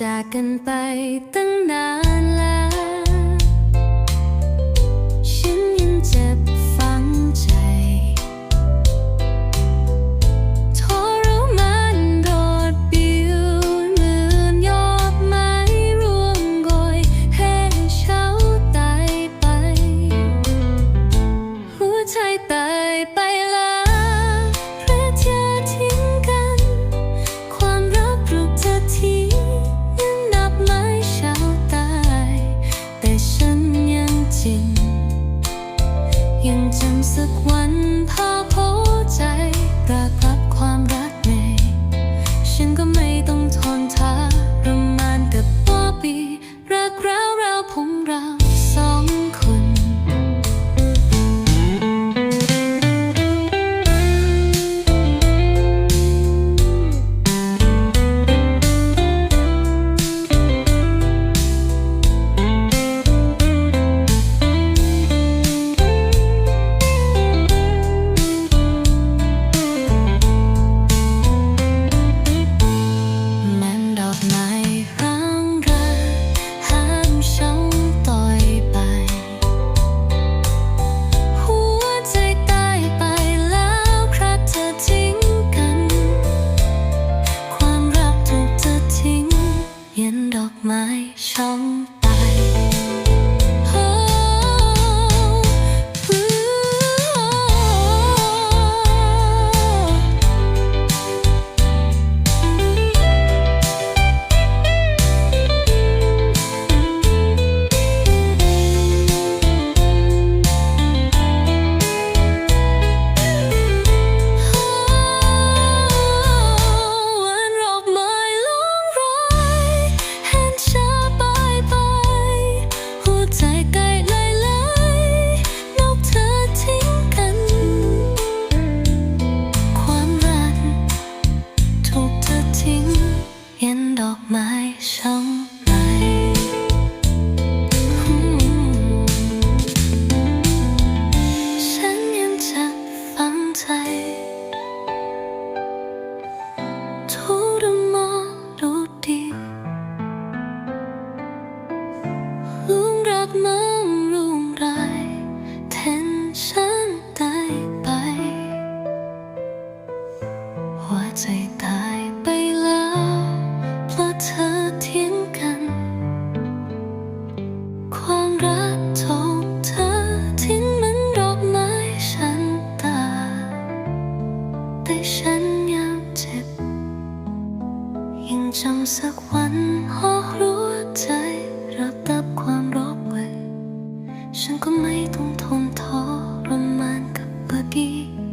จากกันไปตั้งนานแล้ว ฉันยังจินยังจำสักวันพาพอใจ 在 ยิ่งจำสักวันหอกรู้ใจรับรับความรบไว้ ฉันก็ไม่ต้องทนทรมานกับเบอร์กี้